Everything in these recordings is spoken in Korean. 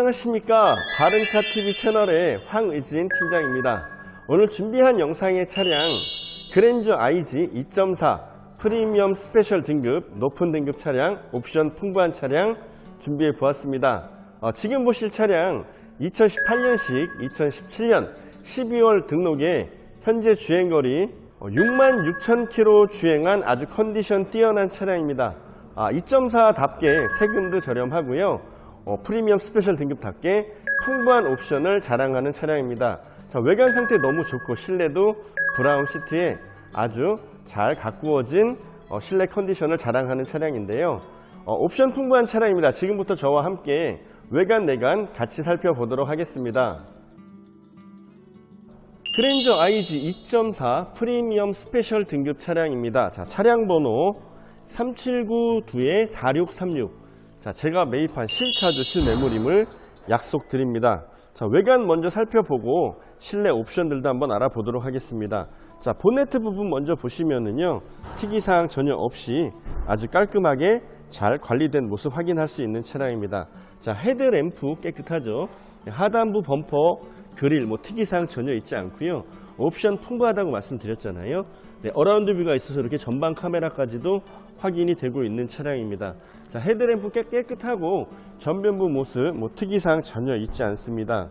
안녕하십니까. 바른카TV 채널의 황의진 팀장입니다. 오늘 준비한 영상의 차량 그랜저 IG 2.4 프리미엄 스페셜 등급 높은 등급 차량 옵션 풍부한 차량 준비해 보았습니다. 어, 지금 보실 차량 2018년식 2017년 12월 등록에 현재 주행거리 6만 6천 킬로 주행한 아주 컨디션 뛰어난 차량입니다. 아, 2.4답게 세금도 저렴하고요 어, 프리미엄 스페셜 등급답게 풍부한 옵션을 자랑하는 차량입니다. 자, 외관 상태 너무 좋고 실내도 브라운 시트에 아주 잘 가꾸어진 어, 실내 컨디션을 자랑하는 차량인데요. 어, 옵션 풍부한 차량입니다. 지금부터 저와 함께 외관 내관 같이 살펴보도록 하겠습니다. 그랜저 IG 2.4 프리미엄 스페셜 등급 차량입니다. 자, 차량 번호 379-4636 자, 제가 매입한 실차주 실매물임을 약속드립니다. 자, 외관 먼저 살펴보고 실내 옵션들도 한번 알아보도록 하겠습니다. 자, 본네트 부분 먼저 보시면은요, 특이사항 전혀 없이 아주 깔끔하게 잘 관리된 모습 확인할 수 있는 차량입니다. 자, 헤드램프 깨끗하죠. 하단부 범퍼, 그릴, 뭐 특이사항 전혀 있지 않고요. 옵션 풍부하다고 말씀드렸잖아요. 네, 어라운드 뷰가 있어서 이렇게 전방 카메라까지도 확인이 되고 있는 차량입니다. 자, 헤드램프 깨, 깨끗하고 전면부 모습 뭐 특이사항 전혀 있지 않습니다.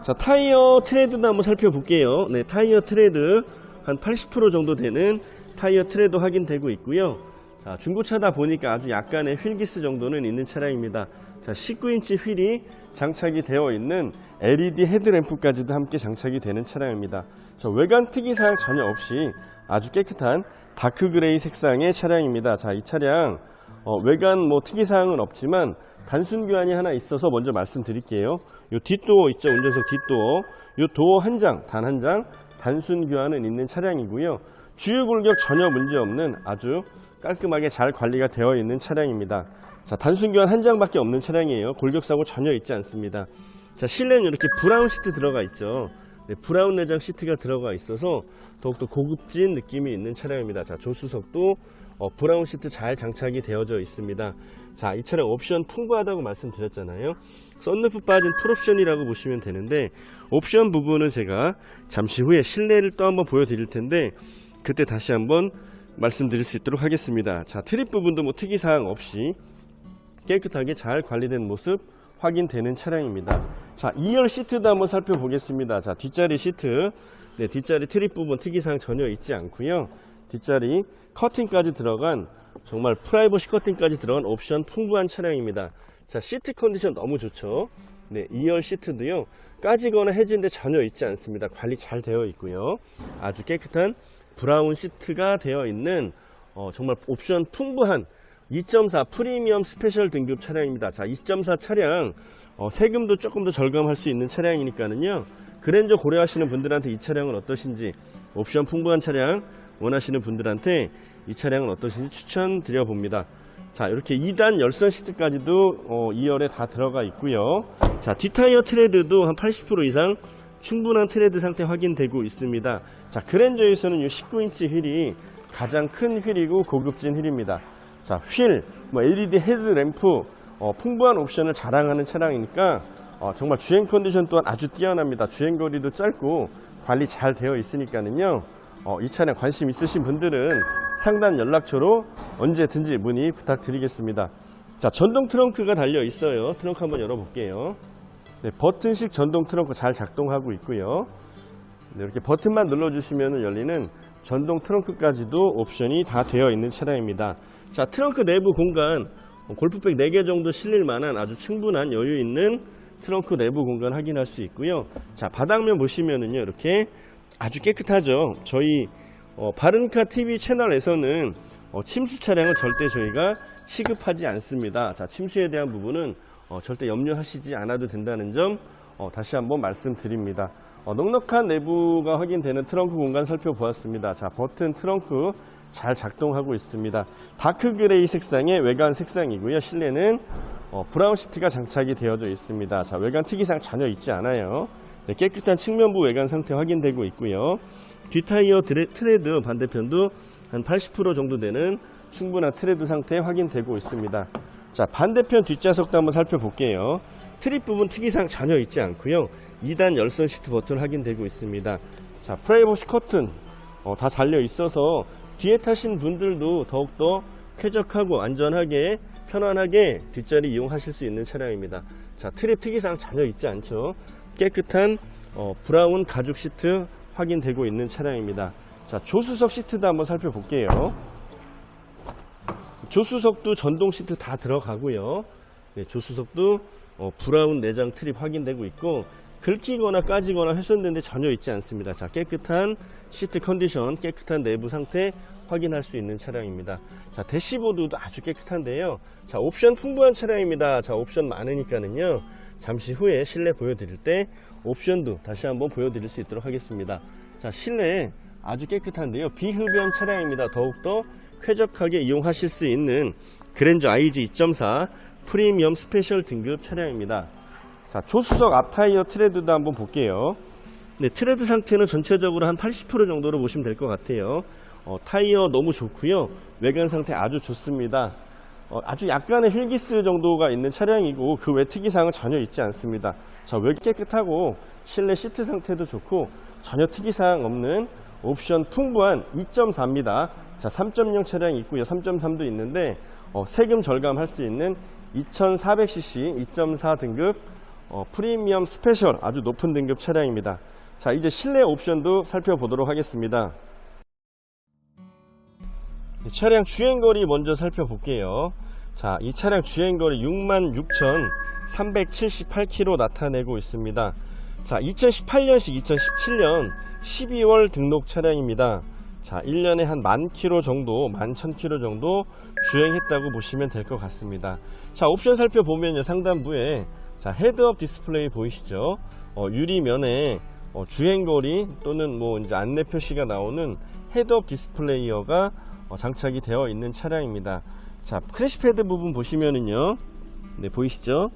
자, 타이어 트레드도 한번 살펴볼게요. 네, 타이어 트레드 한 80% 정도 되는 타이어 트레드 확인되고 있고요. 자, 중고차다 보니까 아주 약간의 휠기스 정도는 있는 차량입니다. 자, 19인치 휠이 장착이 되어 있는 LED 헤드램프까지도 함께 장착이 되는 차량입니다. 자, 외관 특이사항 전혀 없이 아주 깨끗한 다크 그레이 색상의 차량입니다. 자, 이 차량 어, 외관 뭐 특이사항은 없지만 단순 교환이 하나 있어서 먼저 말씀드릴게요. 요 뒷도어 있죠, 운전석 뒷도어. 요 도어 한 장, 단 한 장 단순 교환은 있는 차량이고요. 주유 골격 전혀 문제 없는 아주 깔끔하게 잘 관리가 되어 있는 차량입니다. 자, 단순 교환 한 장밖에 없는 차량이에요. 골격 사고 전혀 있지 않습니다. 자, 실내는 이렇게 브라운 시트 들어가 있죠. 네, 브라운 내장 시트가 들어가 있어서 더욱더 고급진 느낌이 있는 차량입니다. 자, 조수석도 어, 브라운 시트 잘 장착이 되어져 있습니다. 자, 이 차량 옵션 풍부하다고 말씀드렸잖아요. 썬루프 빠진 풀옵션이라고 보시면 되는데 옵션 부분은 제가 잠시 후에 실내를 또 한번 보여드릴 텐데 그때 다시 한번 말씀드릴 수 있도록 하겠습니다. 자, 트립 부분도 뭐 특이사항 없이 깨끗하게 잘 관리된 모습 확인되는 차량입니다. 자, 2열 시트도 한번 살펴보겠습니다. 자, 뒷자리 시트. 네, 뒷자리 트립 부분 특이사항 전혀 있지 않고요. 뒷자리 커팅까지 들어간 정말 프라이버시 커팅까지 들어간 옵션 풍부한 차량입니다. 자, 시트 컨디션 너무 좋죠. 네, 2열 시트도요. 까지거나 해진데 전혀 있지 않습니다. 관리 잘 되어 있고요. 아주 깨끗한 브라운 시트가 되어 있는 어, 정말 옵션 풍부한 2.4 프리미엄 스페셜 등급 차량입니다. 자, 2.4 차량 어, 세금도 조금 더 절감할 수 있는 차량이니까는요. 그랜저 고려하시는 분들한테 이 차량은 어떠신지 옵션 풍부한 차량 원하시는 분들한테 이 차량은 어떠신지 추천드려 봅니다. 자, 이렇게 2단 열선 시트까지도 어, 2열에 다 들어가 있고요. 자, 뒷타이어 트레드도 한 80% 이상 충분한 트레드 상태 확인되고 있습니다. 자, 그랜저에서는 이 19인치 휠이 가장 큰 휠이고 고급진 휠입니다. 자, 휠, 뭐 LED 헤드램프, 어, 풍부한 옵션을 자랑하는 차량이니까 어, 정말 주행 컨디션 또한 아주 뛰어납니다. 주행 거리도 짧고 관리 잘 되어 있으니까는요. 어, 이 차량 관심 있으신 분들은 상단 연락처로 언제든지 문의 부탁드리겠습니다. 자, 전동 트렁크가 달려 있어요. 트렁크 한번 열어볼게요. 네, 버튼식 전동 트렁크 잘 작동하고 있고요. 네, 이렇게 버튼만 눌러주시면 열리는 전동 트렁크까지도 옵션이 다 되어 있는 차량입니다. 자, 트렁크 내부 공간 어, 골프백 4개 정도 실릴 만한 아주 충분한 여유 있는 트렁크 내부 공간 확인할 수 있고요. 자, 바닥면 보시면은요, 이렇게 아주 깨끗하죠. 저희 어, 바른카 TV 채널에서는 어, 침수 차량은 절대 저희가 취급하지 않습니다. 자, 침수에 대한 부분은 어, 절대 염려하시지 않아도 된다는 점 어, 다시 한번 말씀드립니다. 어, 넉넉한 내부가 확인되는 트렁크 공간 살펴보았습니다. 자, 버튼 트렁크 잘 작동하고 있습니다. 다크 그레이 색상의 외관 색상이고요. 실내는 어, 브라운 시트가 장착이 되어져 있습니다. 자, 외관 특이사항 전혀 있지 않아요. 네, 깨끗한 측면부 외관 상태 확인되고 있고요. 뒷타이어 트레드 반대편도 한 80% 정도 되는 충분한 트레드 상태 확인되고 있습니다. 자, 반대편 뒷좌석도 한번 살펴볼게요. 트립 부분 특이사항 전혀 있지 않고요. 2단 열선 시트 버튼 확인되고 있습니다. 자 프라이버시 커튼 어, 다 달려 있어서 뒤에 타신 분들도 더욱더 쾌적하고 안전하게 편안하게 뒷자리 이용하실 수 있는 차량입니다. 자 트립 특이사항 전혀 있지 않죠. 깨끗한 어, 브라운 가죽 시트 확인되고 있는 차량입니다. 자 조수석 시트도 한번 살펴볼게요. 조수석도 전동 시트 다 들어가고요. 네, 조수석도 어, 브라운 내장 트립 확인되고 있고 긁히거나 까지거나 훼손된 데 전혀 있지 않습니다. 자 깨끗한 시트 컨디션, 깨끗한 내부 상태 확인할 수 있는 차량입니다. 자 대시보드도 아주 깨끗한데요. 자 옵션 풍부한 차량입니다. 자 옵션 많으니까는요. 잠시 후에 실내 보여드릴 때 옵션도 다시 한번 보여드릴 수 있도록 하겠습니다. 자 실내 아주 깨끗한데요. 비흡연 차량입니다. 더욱더 쾌적하게 이용하실 수 있는 그랜저 IG 2.4 프리미엄 스페셜 등급 차량입니다. 자, 조수석 앞 타이어 트레드도 한번 볼게요. 네, 트레드 상태는 전체적으로 한 80% 정도로 보시면 될 것 같아요. 어, 타이어 너무 좋고요. 외관 상태 아주 좋습니다. 어, 아주 약간의 휠기스 정도가 있는 차량이고 그 외 특이사항은 전혀 있지 않습니다. 자, 외 깨끗하고 실내 시트 상태도 좋고 전혀 특이사항 없는 옵션 풍부한 2.4입니다. 자, 3.0 차량이 있고요. 3.3도 있는데 어, 세금 절감할 수 있는 2400cc 2.4 등급 어, 프리미엄 스페셜 아주 높은 등급 차량입니다. 자, 이제 실내 옵션도 살펴보도록 하겠습니다. 이 차량 주행거리 먼저 살펴볼게요. 자, 이 차량 주행거리 66,378km 나타내고 있습니다. 자, 2018년식 2017년 12월 등록 차량입니다. 자, 1년에 한 만 킬로 정도, 만 천 킬로 정도 주행했다고 보시면 될 것 같습니다. 자, 옵션 살펴보면요. 상단부에 자, 헤드업 디스플레이 보이시죠? 어, 유리면에 어, 주행거리 또는 뭐 이제 안내 표시가 나오는 헤드업 디스플레이어가 어, 장착이 되어 있는 차량입니다. 자, 크래시패드 부분 보시면은요. 네, 보이시죠?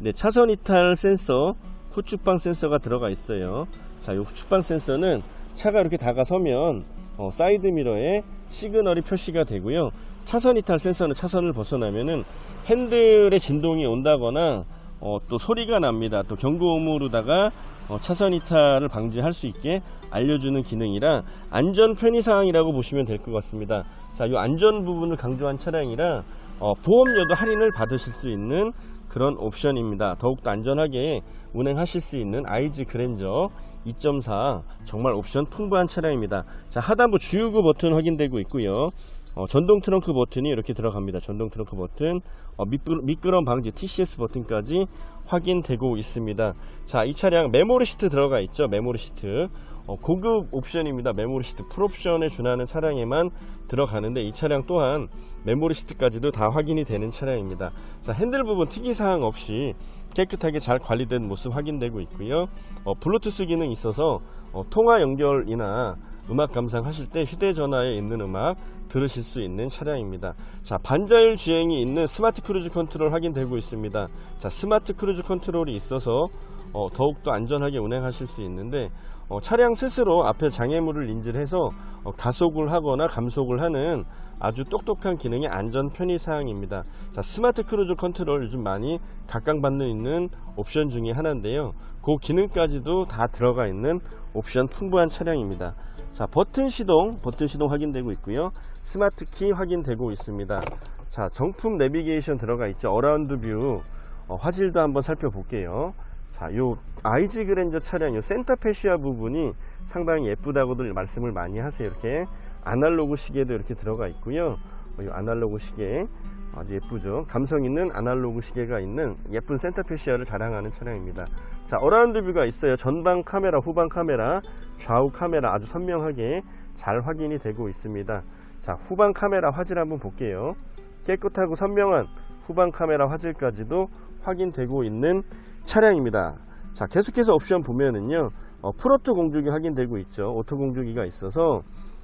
네, 차선 이탈 센서, 후축방 센서가 들어가 있어요. 자, 이 후축방 센서는 차가 이렇게 다가서면 어, 사이드 미러에 시그널이 표시가 되고요. 차선 이탈 센서는 차선을 벗어나면은 핸들에 진동이 온다거나 어, 또 소리가 납니다. 또 경고음으로다가 어, 차선 이탈을 방지할 수 있게 알려주는 기능이라 안전 편의 사항이라고 보시면 될 것 같습니다. 자, 이 안전 부분을 강조한 차량이라 어, 보험료도 할인을 받으실 수 있는 그런 옵션입니다. 더욱더 안전하게 운행하실 수 있는 아이즈 그랜저 2.4 정말 옵션 풍부한 차량입니다. 자, 하단부 주유구 버튼 확인되고 있고요. 어, 전동 트렁크 버튼이 이렇게 들어갑니다. 전동 트렁크 버튼, 어, 미끄, 미끄럼 방지 TCS 버튼까지 확인되고 있습니다. 자, 이 차량 메모리 시트 들어가 있죠. 메모리 시트. 어, 고급 옵션입니다. 메모리 시트 풀옵션에 준하는 차량에만 들어가는데 이 차량 또한 메모리 시트까지도 다 확인이 되는 차량입니다. 자, 핸들 부분 특이사항 없이 깨끗하게 잘 관리된 모습 확인되고 있고요. 어, 블루투스 기능이 있어서 어, 통화 연결이나 음악 감상하실 때 휴대전화에 있는 음악 들으실 수 있는 차량입니다. 자, 반자율 주행이 있는 스마트 크루즈 컨트롤 확인되고 있습니다. 자, 스마트 크루즈 컨트롤이 있어서 어, 더욱더 안전하게 운행하실 수 있는데 어, 차량 스스로 앞에 장애물을 인지해서 어, 가속을 하거나 감속을 하는 아주 똑똑한 기능의 안전 편의 사항입니다. 자, 스마트 크루즈 컨트롤 요즘 많이 각광받는 있는 옵션 중에 하나인데요. 그 기능까지도 다 들어가 있는 옵션 풍부한 차량입니다. 자, 버튼 시동, 버튼 시동 확인되고 있고요. 스마트 키 확인되고 있습니다. 자, 정품 내비게이션 들어가 있죠. 어라운드 뷰 어, 화질도 한번 살펴볼게요. 자, 요 아이지 그랜저 차량 요 센터페시아 부분이 상당히 예쁘다고들 말씀을 많이 하세요. 이렇게 아날로그 시계도 이렇게 들어가 있고요. 어, 이 아날로그 시계 아주 예쁘죠. 감성 있는 아날로그 시계가 있는 예쁜 센터페시아를 자랑하는 차량입니다. 자, 어라운드 뷰가 있어요. 전방 카메라, 후방 카메라, 좌우 카메라 아주 선명하게 잘 확인이 되고 있습니다. 자, 후방 카메라 화질 한번 볼게요. 깨끗하고 선명한 후방 카메라 화질까지도 확인되고 있는 차량입니다. 자, 계속해서 옵션 보면은요, 어, 프로트 공조기 확인되고 있죠. 오토 공조기가 있어서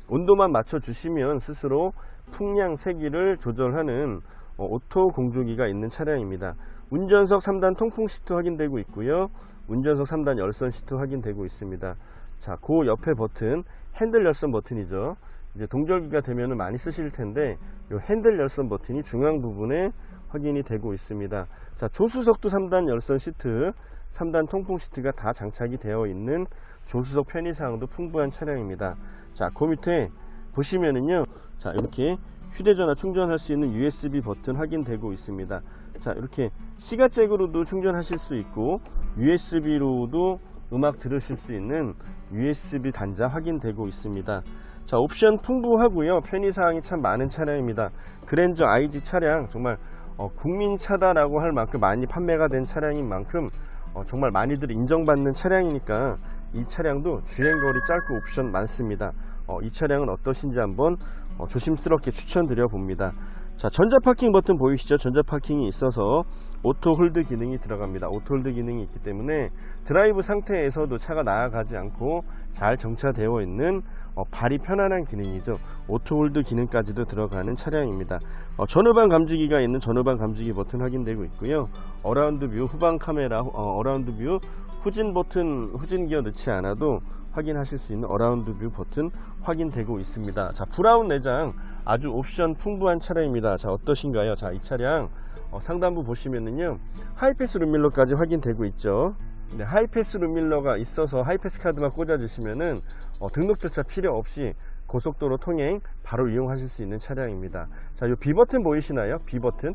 온도만 맞춰 주시면 스스로 풍량 세기를 조절하는 어, 오토 공조기가 있는 차량입니다. 운전석 3단 통풍 시트 확인되고 있고요. 운전석 3단 열선 시트 확인되고 있습니다. 자, 그 옆에 버튼 핸들 열선 버튼이죠. 이제 동절기가 되면 많이 쓰실 텐데 이 핸들 열선 버튼이 중앙 부분에 확인이 되고 있습니다. 자, 조수석도 3단 열선 시트, 3단 통풍 시트가 다 장착이 되어 있는 조수석 편의사항도 풍부한 차량입니다. 자, 그 밑에 보시면은요. 자, 이렇게 휴대전화 충전할 수 있는 USB 버튼 확인되고 있습니다. 자, 이렇게 시가잭으로도 충전하실 수 있고 USB로도 음악 들으실 수 있는 USB 단자 확인되고 있습니다. 자, 옵션 풍부하고요. 편의사항이 참 많은 차량입니다. 그랜저 IG 차량 정말 어, 국민차다라고 할 만큼 많이 판매가 된 차량인 만큼 어, 정말 많이들 인정받는 차량이니까 이 차량도 주행거리 짧고 옵션 많습니다. 어, 이 차량은 어떠신지 한번 어, 조심스럽게 추천드려 봅니다. 자, 전자 파킹 버튼 보이시죠? 전자 파킹이 있어서 오토 홀드 기능이 들어갑니다. 오토 홀드 기능이 있기 때문에 드라이브 상태에서도 차가 나아가지 않고 잘 정차되어 있는 어, 발이 편안한 기능이죠. 오토 홀드 기능까지도 들어가는 차량입니다. 어, 전후방 감지기가 있는 전후방 감지기 버튼 확인되고 있고요. 어라운드 뷰, 후방 카메라, 어, 어라운드 뷰, 후진 버튼, 후진 기어 넣지 않아도 확인하실 수 있는 어라운드 뷰 버튼 확인되고 있습니다. 자, 브라운 내장 아주 옵션 풍부한 차량입니다. 자, 어떠신가요? 자, 이 차량 어, 상단부 보시면은요. 하이패스 룸밀러까지 확인되고 있죠. 네, 하이패스 룸밀러가 있어서 하이패스 카드만 꽂아주시면은 어, 등록조차 필요 없이 고속도로 통행 바로 이용하실 수 있는 차량입니다. 자, 이 B 버튼 보이시나요? B 버튼.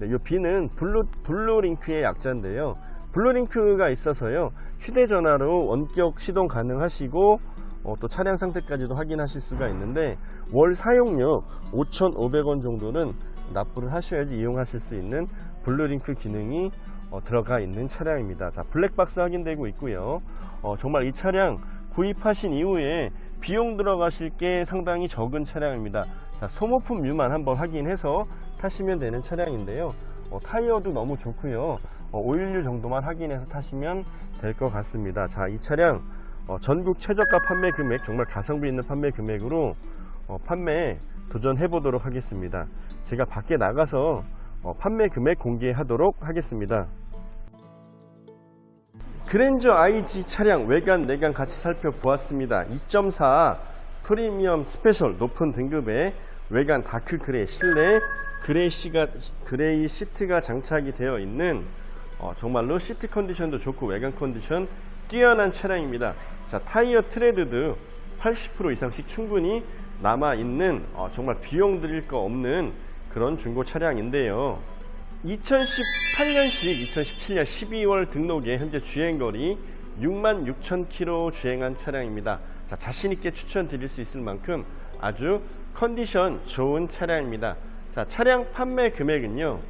네, 이 B는 블루 블루링크의 약자인데요. 블루링크가 있어서요. 휴대전화로 원격 시동 가능하시고 어, 또 차량 상태까지도 확인하실 수가 있는데 월 사용료 5,500원 정도는 납부를 하셔야지 이용하실 수 있는 블루링크 기능이 어, 들어가 있는 차량입니다. 자, 블랙박스 확인되고 있고요. 어, 정말 이 차량 구입하신 이후에 비용 들어가실 게 상당히 적은 차량입니다. 자, 소모품류만 한번 확인해서 타시면 되는 차량인데요. 어, 타이어도 너무 좋고요. 어, 오일류 정도만 확인해서 타시면 될 것 같습니다. 자, 이 차량 어, 전국 최저가 판매 금액 정말 가성비 있는 판매 금액으로 어, 판매 도전해 보도록 하겠습니다. 제가 밖에 나가서 어, 판매 금액 공개하도록 하겠습니다. 그랜저 IG 차량 외관 내관 같이 살펴보았습니다. 2.4 프리미엄 스페셜 높은 등급의 외관 다크 그레이 실내 그레이, 시가, 그레이 시트가 장착이 되어 있는 어, 정말로 시트 컨디션도 좋고 외관 컨디션 뛰어난 차량입니다. 자 타이어 트레드도 80% 이상씩 충분히 남아 있는 어, 정말 비용 들일 거 없는 그런 중고 차량인데요. 2018년식 2017년 12월 등록에 현재 주행거리 6만 6천 킬로 주행한 차량입니다. 자, 자신 있게 추천드릴 수 있을 만큼 아주 컨디션 좋은 차량입니다. 자, 차량 판매 금액은요.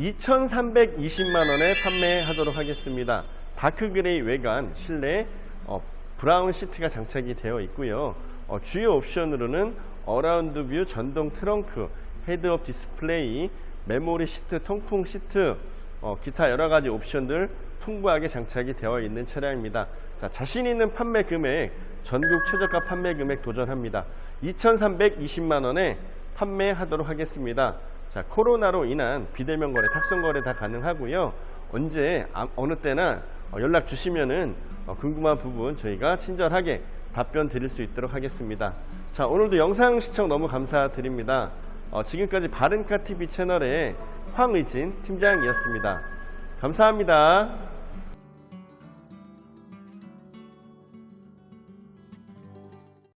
2,320만 원에 판매하도록 하겠습니다. 다크 그레이 외관, 실내 어, 브라운 시트가 장착이 되어 있고요. 어, 주요 옵션으로는 어라운드 뷰 전동 트렁크, 헤드업 디스플레이, 메모리 시트, 통풍 시트, 어, 기타 여러 가지 옵션들 풍부하게 장착이 되어 있는 차량입니다. 자, 자신 있는 판매 금액, 전국 최저가 판매 금액 도전합니다. 2,320만 원에 판매하도록 하겠습니다. 자, 코로나로 인한 비대면 거래, 탁송 거래 다 가능하고요. 언제 아- 어느 때나 어, 연락 주시면은 어, 궁금한 부분 저희가 친절하게 답변 드릴 수 있도록 하겠습니다. 자, 오늘도 영상 시청 너무 감사드립니다. 어, 지금까지 바른카 TV 채널의 황의진 팀장이었습니다. 감사합니다.